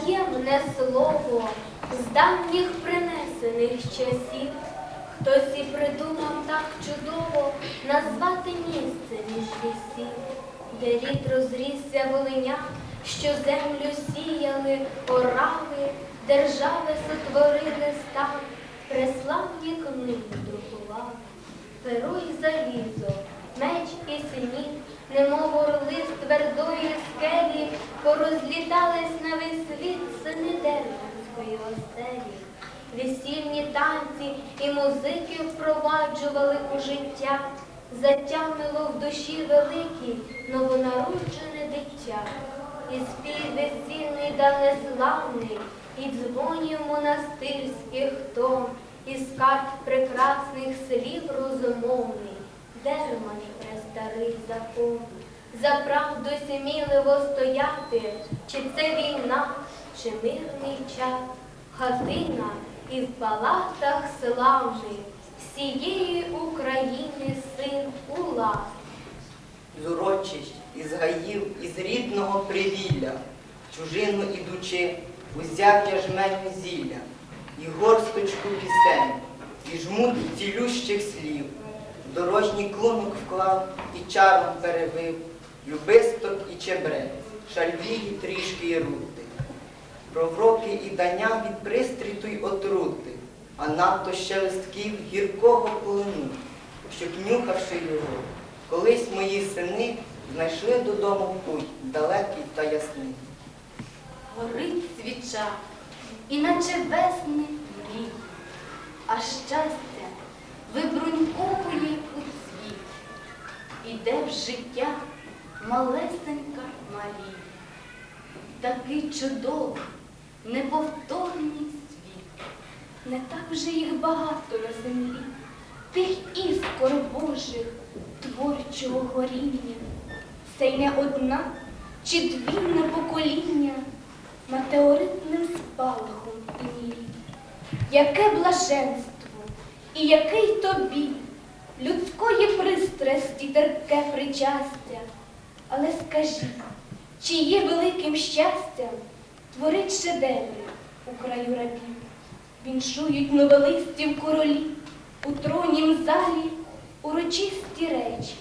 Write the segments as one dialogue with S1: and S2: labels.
S1: таємне слово з давніх принесених часів. Хтось і придумав так чудово назвати місце між лісів, де рід розрісся волиня, що землю сіяли орали, держави сотворили стан, преславні книги друкували. Перо й залізо, меч і синів, немов орли з твердої скелі, порозлітались на весь світ сини деревської оселі. Весільні танці і музики впроваджували у життя, затямило в душі великій новонароджене дитя. І спів весільний да неславний, і дзвонів монастирських тон, і скарб прекрасних слів розумовний, дермані престарий закон. За правду сміливо стояти, чи це війна, чи мирний час, хатина і в палатах славний, всієї України син улас.
S2: з урочищ, із гаїв, із рідного привілля, чужину ідучи, узяв я жменю зілля, і горсточку пісень, і жмут цілющих слів, дорожній клунок вклав і чаром перебив, любисток і чебрець, шальвії трішки і рути. Про вроки і дання від пристріту й отрути, а надто ще листків гіркого полину, щоб нюхавши його, колись мої сини знайшли додому путь далекий та ясний.
S1: горить свіча, іначе весни мрій, а щастя цвіт, іде в життя малесенька Марія, такий чудовий, неповторний світ. Не так вже їх багато на землі, тих іскор Божих, творчого горіння. Це й не одна чи дві на покоління метеоритним спалахом і мірі. Яке блаженство і який тобі людської пристрасті терпке причастя. Але скажи, чи є великим щастям творить шедеври у краю рабів? Віншують новелистів королі у тронім залі урочисті речі.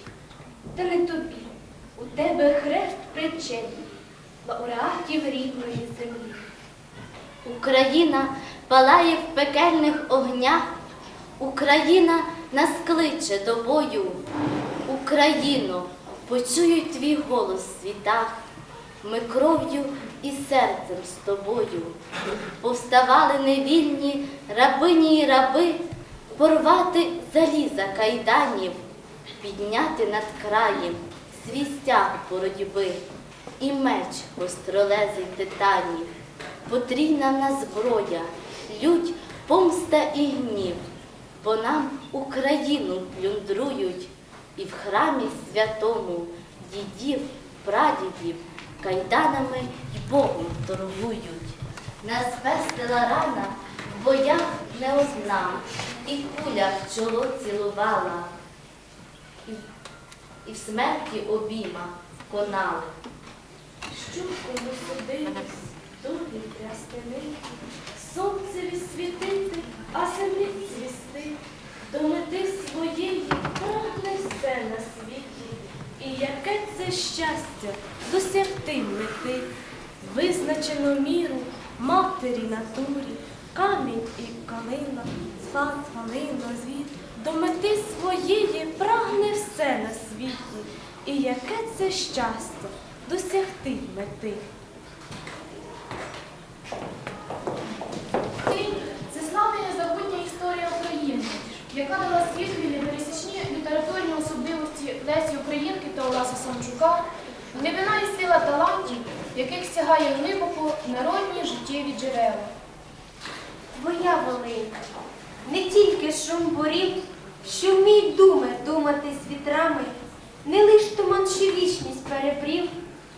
S1: Та не тобі, у тебе хрест причетний, лауреатів рідної землі.
S3: Україна палає в пекельних огнях, Україна нас кличе до бою. Україно, почуй твій голос в світах, ми кров'ю і серцем з тобою. Повставали невільні рабині й раби, порвати заліза кайданів, підняти над краєм свій стяг боротьби і меч гостролезий титанів. Потрійна в зброя, лють, помста і гнів, бо нам Україну плюндрують, і в храмі святому дідів, прадідів кайданами й Богом торгують. Нас пестила рана в боях не одна, і куля в чоло цілувала, і, і в смерті обійма конали.
S1: Щукою судились, долі трястини, сонцеві світити, а землі цвісти, до мети своєї прагне все на світі. І яке це щастя досягти мети, визначену міру матері натурі, камінь і калина, спас, галина, звір, до мети своєї прагне все на світі. І яке це щастя досягти мети.
S4: Ти це славна і історія України, яка дала світові непересічні літературні особливості Лесі Українки та Олеся Самчука, глибина і сила талантів, яких сягає глибоко народні життєві джерела.
S5: Твоя велика, не тільки шум борів, що вміють думи думати з вітрами, не лиш туман, вічність перебрів,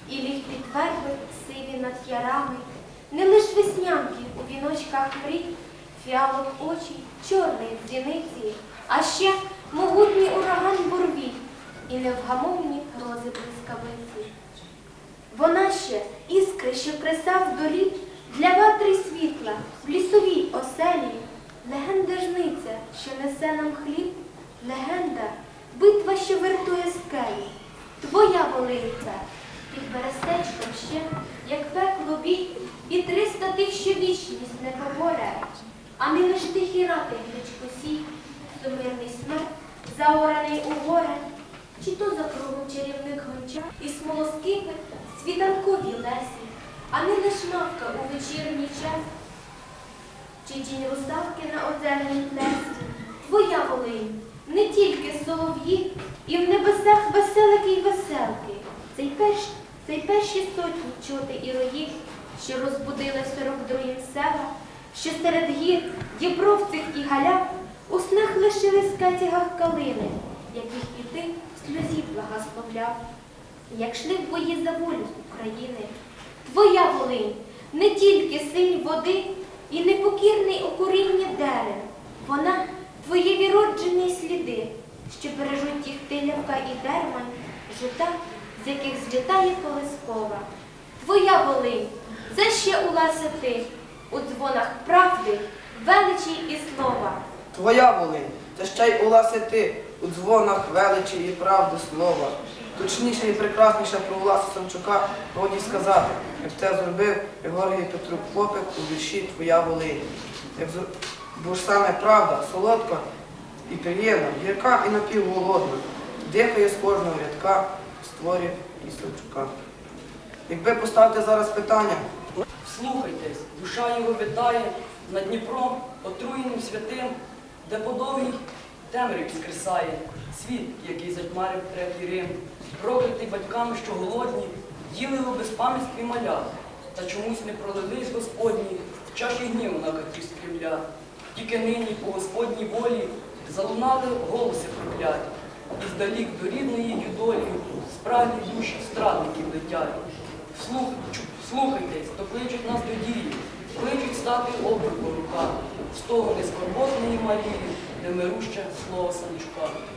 S5: і ліг під верби сиві над ярами, не лиш веснянки у віночках мрій, фіалок очі, чорний з зіниці, а ще могутній ураган бурвій і невгамовні грози блискавиці. Вона ще іскри, що кресав доріг, Для ватри світла в лісовій оселі легенда жниця, що несе нам хліб, легенда, битва, що вертує скелі. Твоя волиця під берестечком ще, як пекло бій, і триста тих, що вічність не поборять. А не лиш тихі рати гречкосій, сумирний смерть, заораний у горе, чи то за кругом чарівник гонча і смолоскипи світанкові лесі, а не лиш мавка у вечірній час, чи тінь русалки на озерній плесі. Твоя волинь, не тільки солов'ї, і в небесах веселики й веселки. Цей перш, цей перші сотні чути і рої, що розбудили сорок другим села, що серед гір, дібровців і галяк у снах лишили скатягах калини, яких і ти в сльозі благословляв. Як шли в бої за волю України, твоя волинь не тільки синь води і непокірний у коріння дерев, вона твої відроджені сліди, що бережуть їх тилявка і дермань, жита, з яких злітає колискова. Твоя волинь, це ще улася ти у дзвонах правди, величі і слова.
S6: Твоя волинь, це ще й уласи ти у дзвонах величі і правди слова. Точніше і прекрасніше про Уласа Самчука годі сказати, як це зробив Георгій Петрук Попик у вірші Твоя волинь. Як зр- Бо ж саме правда, солодка і приємна, гірка і напівголодна, дихає з кожного рядка в створі і Самчука. Якби поставити зараз питання,
S7: Слухайтесь, душа його витає над Дніпром, отруєним святим, де по довгій темряві скресає світ, який затьмарив третій Рим, проклятий батьками, що голодні, їли його без пам'ятстві малят, та чомусь не пролились Господні в чаші гніву на каті Кремля. Тільки нині по Господній волі залунали голоси прокляті, і здалік до рідної її долі справді душі страдників летять. Слух, слухайтесь, то кличуть нас до дії, кличуть стати обрук по руках, з того нескорботної Марії, де мируще слово Санчука.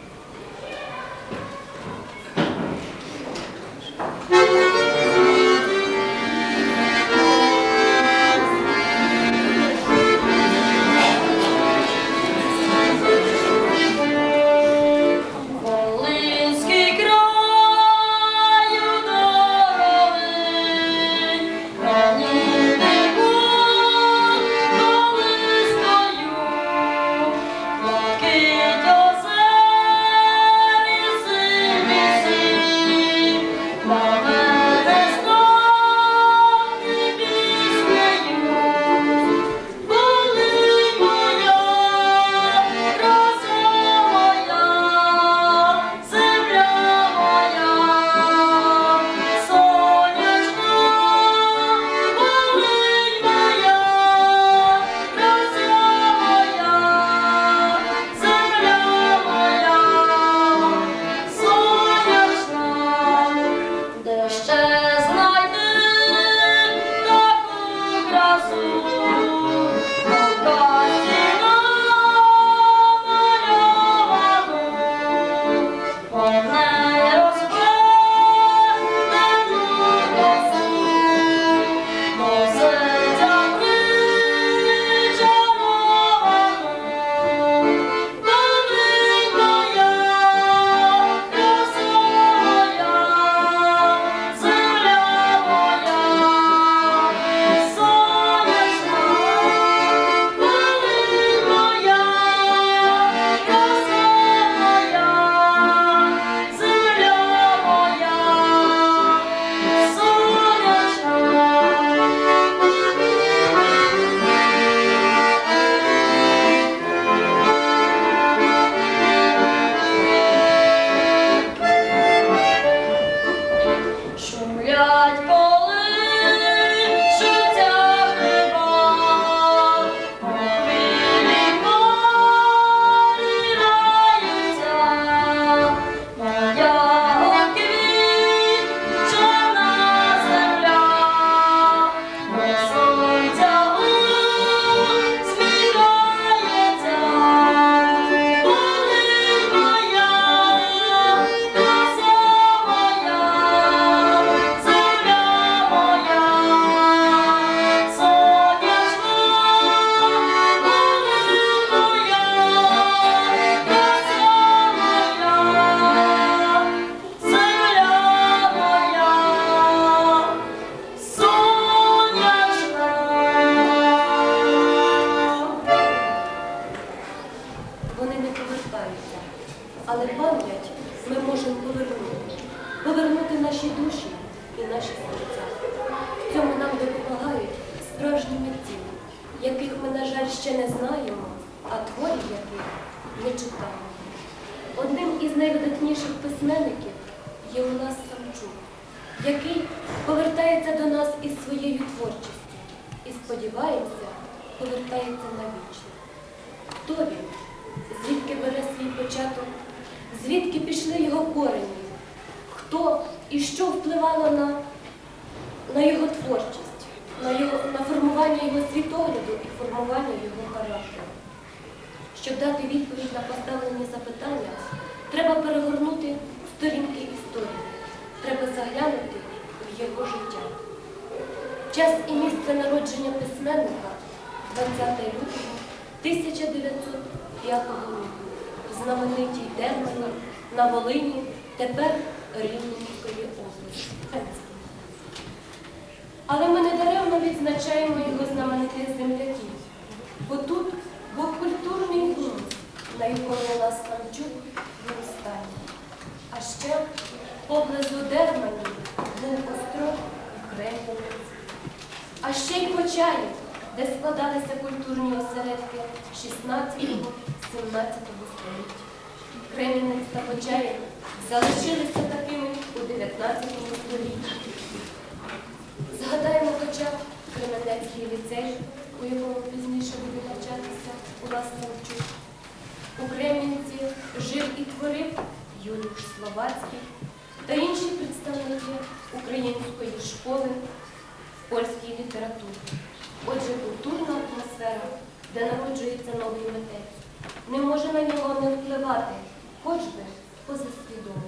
S8: Яких не читаємо. Одним із найвидатніших письменників є у нас Самчук, який повертається до нас із своєю творчістю і, сподіваємося, повертається навічно. Хто він? Звідки бере свій початок? Звідки пішли його корені? Хто і що впливало на, на його творчість, на, його, на формування його світогляду і формування його характеру? Щоб дати відповідь на поставлені запитання, треба перегорнути сторінки історії, треба заглянути в його життя. Час і місце народження письменника 20 лютого 1905 року в знаменитій Дермані на Волині, тепер Рівненської області. Але ми не даремно відзначаємо його знаменитих земляків, бо тут на якому у нас Самчук виростає. А ще поблизу Дермані був остров Кремлівець. А ще й Почаїв, де складалися культурні осередки 16-17 століття. Кремінець та Почаїв залишилися такими у 19 столітті. Згадаємо хоча б Кременецький ліцей, у якому пізніше буде навчатися Улас Самчук. У Кремінці жив і творив Юліуш Словацький та інші представники української школи польській літературі. Отже, культурна атмосфера, де народжується новий митець, не може на нього не впливати, хоч би позасвідомо.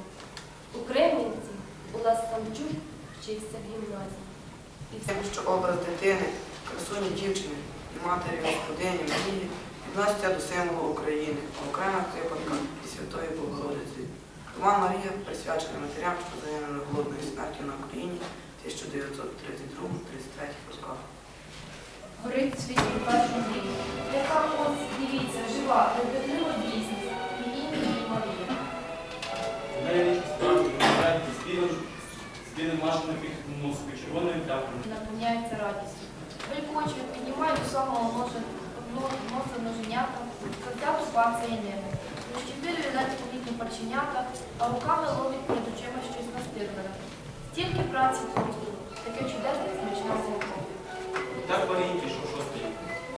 S8: У Кремінці Улас Самчук вчився в гімназії. І все
S6: що образ дитини, красуні дівчини і матері господині Марії відноситься до символу України, окрема припадка і Святої Богородиці. Тома Марія присвячена матерям, що загинули голодною смертю на Україні в 1932-33 роках.
S4: Горить світ у першу мрію, яка ось, дивіться, жива, а руками ловить перед очима щось настирлене. Стільки праці